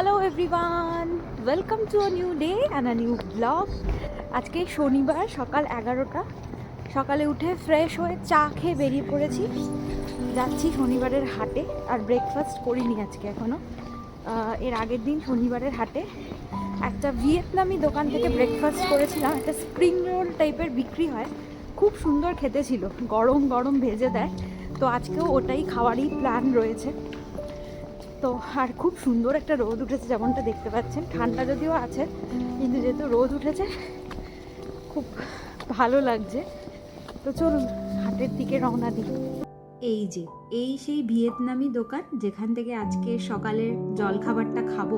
Hello everyone welcome to a new day and a new blog আজকে শনিবার, সকাল এগারোটা। সকালে উঠে ফ্রেশ হয়ে চা খেয়ে বেরিয়ে পড়েছি। যাচ্ছি শনিবারের হাটে আর ব্রেকফাস্ট করিনি আজকে এখনও এর আগের দিন শনিবারের হাটে একটা ভিয়েতনামি দোকান থেকে ব্রেকফাস্ট করেছিলাম। একটা স্প্রিং রোল টাইপের বিক্রি হয়। খুব সুন্দর খেতে ছিল। গরম গরম ভেজে দেয়। তো আজকেও ওটাই খাওয়ারই প্ল্যান রয়েছে। তো আর খুব সুন্দর একটা রোদ উঠেছে, যেমনটা দেখতে পাচ্ছেন। ঠান্ডা যদিও আছে, কিন্তু যেহেতু রোদ উঠেছে, খুব ভালো লাগছে। তো চলুন, হাটের দিকে রওনা দিই। এই যে, এই সেই ভিয়েতনামি দোকান, যেখান থেকে আজকে সকালের জলখাবারটা খাব।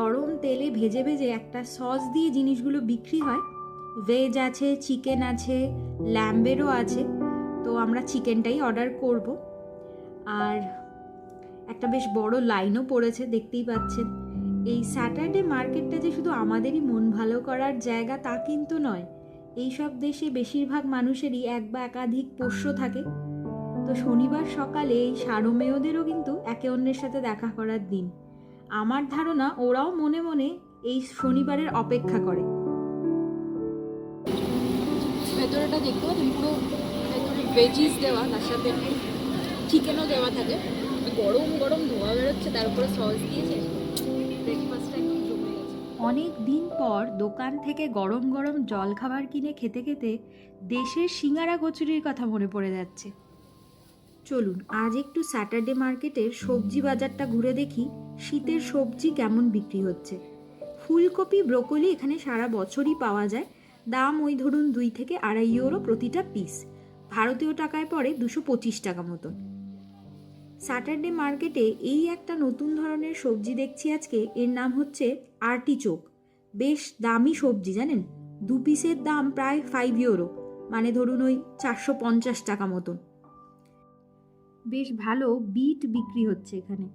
গরম তেলে ভেজে ভেজে একটা সস দিয়ে জিনিসগুলো বিক্রি হয়। ভেজ আছে চিকেন আছে ল্যাম্বেরও আছে। তো আমরা চিকেনটাই অর্ডার করব। আর একটা বেশ বড় লাইনও পড়েছে, দেখতেই পাচ্ছেন। এই স্যাটারডে মার্কেটটা যে শুধু আমাদেরই মন ভালো করার জায়গা তা কিন্তু নয় এই সব দেশে বেশিরভাগ মানুষেরই এক বা একাধিক পোষ্য থাকে। তো শনিবার সকালে এই সারমেয়দেরও কিন্তু একে অন্যের সাথে দেখা করার দিন। আমার ধারণা ওরাও মনে মনে এই শনিবারের অপেক্ষা করে। ভেতরেটা দেখতে পাচ্ছেন পুরো ভেজিস দেওয়া, তার সাথে চিকেনও দেওয়া থাকে। গরম গরম বেরোচ্ছে সস দিয়েছে। অনেক দিন পর দোকান থেকে গরম গরম জলখাবার কিনে খেতে খেতে দেশের সিঙ্গারা কচুরির কথা মনে পড়ে যাচ্ছে। চলুন, আজ একটু স্যাটারডে মার্কেটের সবজি বাজারটা ঘুরে দেখি, শীতের সবজি কেমন বিক্রি হচ্ছে। ফুলকপি, ব্রোকলি এখানে সারা বছরই পাওয়া যায়। দাম ওই ধরুন দুই থেকে আড়াই ইউরো প্রতিটা পিস ভারতীয় টাকায় পড়ে দুশো পঁচিশ টাকা মতন। স্যাটারডে মার্কেটে এই একটা নতুন ধরনের সবজি দেখছি আজকে। এর নাম হচ্ছে আর্টিচোক। বেশ দামি সবজি, জানেন? দু পিসের দাম প্রায় ফাইভ ইউরো মানে ধরুন ওই চারশো পঞ্চাশ টাকা মতন। বেশ ভালো বিট বিক্রি হচ্ছে এখানে।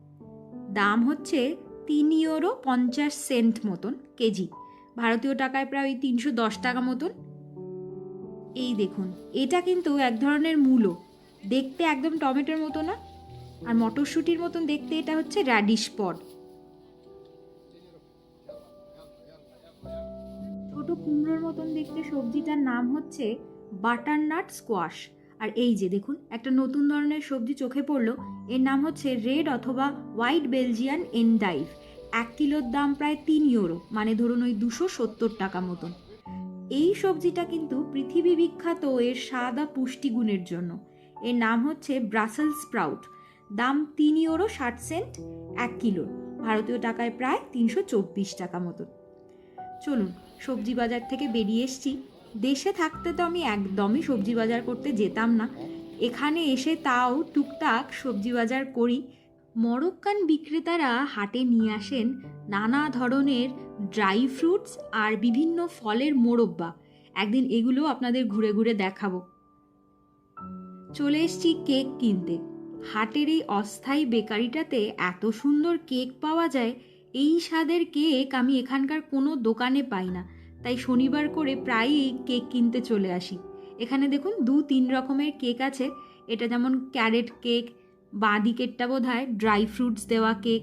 দাম হচ্ছে তিন ইউরো পঞ্চাশ সেন্ট মতন কেজি। ভারতীয় টাকায় প্রায় ওই তিনশো দশ টাকা মতন। এই দেখুন, এটা কিন্তু এক ধরনের মূলো। দেখতে একদম টমেটোর মতো না? আর মটরশুঁটির মতন দেখতে এটা হচ্ছে র্যাডিশ পড ছোট কুমড়োর মতন দেখতে সবজিটার নাম হচ্ছে বাটারনাট স্কোয়াশ আর এই যে দেখুন, একটা নতুন ধরনের সবজি চোখে পড়ল। এর নাম হচ্ছে রেড অথবা হোয়াইট বেলজিয়ান এনডাইভ এক কিলোর দাম প্রায় তিন ইউরো মানে ধরুন ওই দুশো সত্তর টাকা মতন। এই সবজিটা কিন্তু পৃথিবী বিখ্যাত, এর সাদা পুষ্টিগুণের জন্য। এর নাম হচ্ছে ব্রাসেল স্প্রাউট দাম তিন ইউরো ষাট সেন্ট, এক কিলো। ভারতীয় টাকায় প্রায় তিনশো চব্বিশ টাকা মতো। চলুন, সবজি বাজার থেকে বেরিয়ে এসছি। দেশে থাকতে তো আমি একদমই সবজি বাজার করতে যেতাম না। এখানে এসে তাও টুকটাক সবজি বাজার করি। মরক্কান বিক্রেতারা হাটে নিয়ে আসেন নানা ধরনের ড্রাই ফ্রুটস আর বিভিন্ন ফলের মোরব্বা। একদিন এগুলো আপনাদের ঘুরে ঘুরে দেখাবো। চলে এসছি কেক কিনতে। হাটের এই অস্থায়ী বেকারিটাতে এত সুন্দর কেক পাওয়া যায়, এই স্বাদের কেক আমি এখানকার কোনো দোকানে পাই না। তাই শনিবার করে প্রায়ই কেক কিনতে চলে আসি। এখানে দেখুন দু তিন রকমের কেক আছে। এটা যেমন ক্যারেট কেক বাঁ দিকেরটা বোধ হয় ড্রাই ফ্রুটস দেওয়া কেক,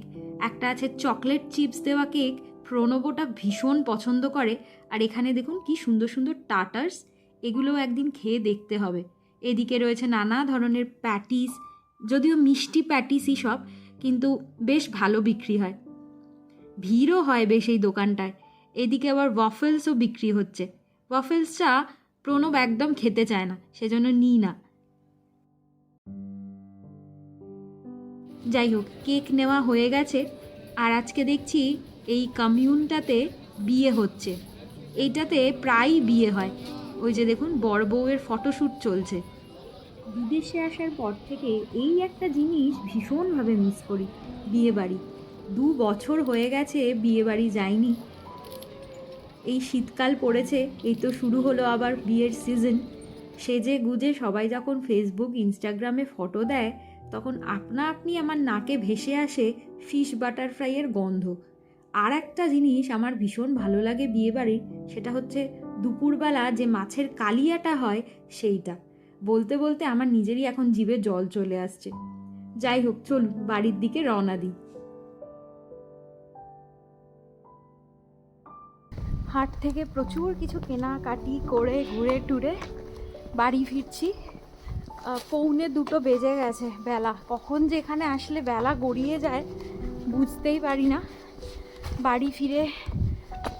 একটা আছে চকলেট চিপস দেওয়া কেক, প্রণবটা ভীষণ পছন্দ করে। আর এখানে দেখুন কি সুন্দর সুন্দর টাটার্স, এগুলোও একদিন খেয়ে দেখতে হবে। এদিকে রয়েছে নানা ধরনের প্যাটিস যদিও মিষ্টি প্যাটিসই সব, কিন্তু বেশ ভালো বিক্রি হয়। ভিড়ও হয় বেশ এই দোকানটায়। এদিকে আবার ওয়াফেলসও বিক্রি হচ্ছে। ওয়াফেলসটা প্রণব একদম খেতে চায় না, সেজন্য নিই না। যাই হোক, কেক নেওয়া হয়ে গেছে। আর আজকে দেখছি এই কমিউনটাতে বিয়ে হচ্ছে। এইটাতে প্রায়ই বিয়ে হয়। ওই যে দেখুন, বড় বউয়ের ফটোশ্যুট চলছে। বিদেশে আসার পর থেকে এই একটা জিনিস ভীষণভাবে মিস করি বিয়ে বাড়ি দু বছর হয়ে গেছে বিয়ে বাড়ি যাইনি। এই শীতকাল পড়েছে, এই তো শুরু হলো আবার বিয়ের সিজন সেজে গুজে সবাই যখন ফেসবুক ইনস্টাগ্রামে ফটো দেয়, তখন আপনা আপনি আমার নাকে ভেসে আসে ফিশ বাটারফ্রাইয়ের গন্ধ। আর একটা জিনিস আমার ভীষণ ভালো লাগে বিয়েবাড়ির, সেটা হচ্ছে দুপুরবেলা যে মাছের কালিয়াটা হয়, সেইটা। বলতে বলতে আমার নিজেরই এখন জিভে জল চলে আসছে। যাই হোক, চলুন, বাড়ির দিকে রওনা দিই। হাট থেকে প্রচুর কিছু কেনাকাটি করে ঘুরে টুরে বাড়ি ফিরছি। পৌনে দুটো বেজে গেছে বেলা। কখন যেখানে আসলে বেলা গড়িয়ে যায় বুঝতেই পারি না। বাড়ি ফিরে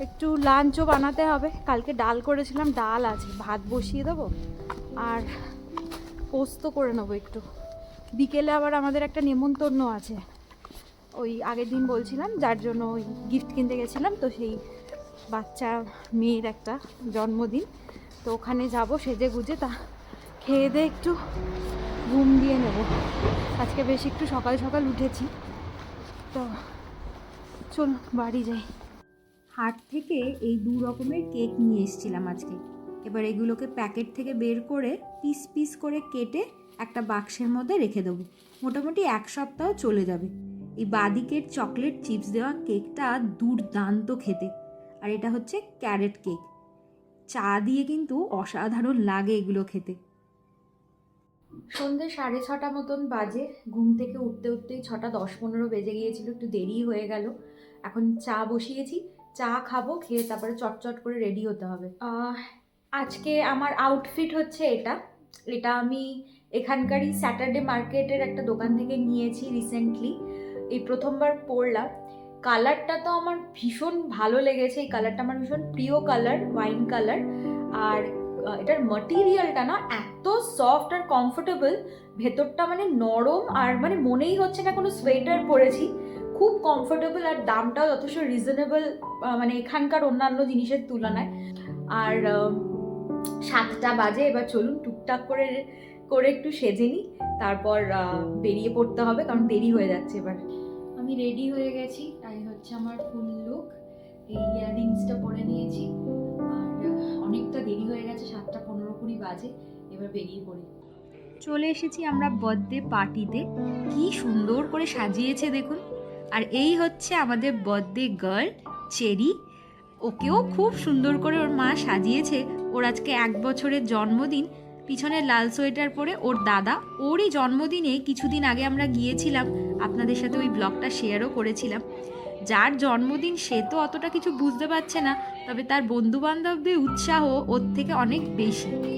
একটু লাঞ্চও বানাতে হবে। কালকে ডাল করেছিলাম, ডাল আছে। ভাত বসিয়ে দেবো? আর পোস্ত করে নেব একটু। বিকেলে আবার আমাদের একটা নেমন্তন্ন আছে। ওই আগের দিন বলছিলাম, যার জন্য ওই গিফট কিনতে গেছিলাম, তো সেই বাচ্চা মেয়ের একটা জন্মদিন। তো ওখানে যাব, সেজে গুজে তা খেয়ে দিয়ে একটু ঘুম দিয়ে নেব। আজকে বেশ একটু সকাল সকাল উঠেছি। তো চল বাড়ি যাই। হাট থেকে এই দু রকমের কেক নিয়ে এসেছিলাম আজকে। এবার এগুলোকে প্যাকেট থেকে বের করে পিস পিস করে কেটে একটা বাক্সের মধ্যে রেখে দেবো। মোটামুটি এক সপ্তাহ চলে যাবে। এই বাদিকের চকলেট চিপস দেওয়া কেকটা দুর্দান্ত খেতে। আর এটা হচ্ছে ক্যারেট কেক। চা দিয়ে কিন্তু অসাধারণ লাগে এগুলো খেতে। সন্ধ্যে সাড়ে ছটা মতন বাজে। ঘুম থেকে উঠতে উঠতেই ছটা দশ পনেরো বেজে গিয়েছিল একটু দেরি হয়ে গেল। এখন চা বসিয়েছি চা খাব খেয়ে তারপরে চটচট করে রেডি হতে হবে। আহ, আজকে আমার আউটফিট হচ্ছে এটা। এটা আমি এখানকারই স্যাটারডে মার্কেটের একটা দোকান থেকে নিয়েছি রিসেন্টলি এই প্রথমবার পরলাম। কালারটা তো আমার ভীষণ ভালো লেগেছে। এই কালারটা আমার ভীষণ প্রিয় কালার ওয়াইন কালার আর এটার মাটিরিয়ালটা না এত সফট আর কমফোর্টেবল ভেতরটা মানে নরম আর মানে মনেই হচ্ছে না কোনো সোয়েটার পরেছি। খুব কমফোর্টেবল আর দামটাও যথেষ্ট রিজনেবল মানে এখানকার অন্যান্য জিনিসের তুলনায়। আর সাতটা বাজে এবার চলুন টুকটাক করে করে একটু সেজে নিই। তারপর বেরিয়ে পড়তে হবে কারণ দেরি হয়ে যাচ্ছে এবার। আমি রেডি হয়ে গেছি তাই হচ্ছে আমার ফুল লুক এই ইয়াররিংসটা পরে নিয়েছি। আর অনেকটা দেরি হয়ে গেছে সাতটা পনেরো কুড়ি বাজে এবার বেরিয়ে পড়ি। চলে এসেছি আমরা বার্থডে পার্টিতে কি সুন্দর করে সাজিয়েছে দেখুন। আর এই হচ্ছে আমাদের বার্থডে গার্ল চেরি ওকেও খুব সুন্দর করে ওর মা সাজিয়েছে। ওর আজকে এক বছরের জন্মদিন। পিছনে লাল সোয়েটার পরে ওর দাদা। ওরই জন্মদিনে কিছুদিন আগে আমরা গিয়েছিলাম। আপনাদের সাথে ওই ব্লগটা শেয়ারও করেছিলাম। যার জন্মদিন সে তো অতটা কিছু বুঝতে পারছে না, তবে তার বন্ধুবান্ধবদের উৎসাহ ওর থেকে অনেক বেশি।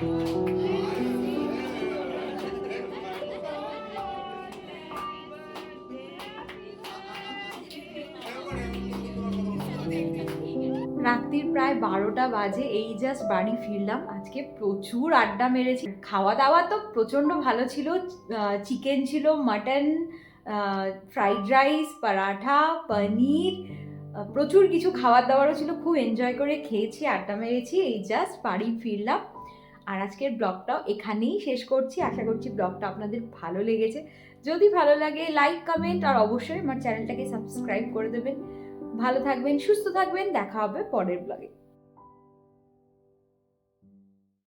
রাত্রির প্রায় বারোটা বাজে, এই জাস্ট বাড়ি ফিরলাম। আজকে প্রচুর আড্ডা মেরেছি। খাওয়া দাওয়া তো প্রচণ্ড ভালো ছিল। চিকেন ছিল mutton fried rice paratha paneer প্রচুর কিছু খাবার দাবারও ছিল। খুব এনজয় করে খেয়েছি, আড্ডা মেরেছি। এই জাস্ট বাড়ি ফিরলাম। আর আজকের ব্লগটাও এখানেই শেষ করছি। আশা করছি ব্লগটা আপনাদের ভালো লেগেছে। যদি ভালো লাগে লাইক কমেন্ট আর অবশ্যই আমার চ্যানেলটাকে সাবস্ক্রাইব করে দেবেন। ভালো থাকবেন, সুস্থ থাকবেন। দেখা হবে পরের ব্লগে।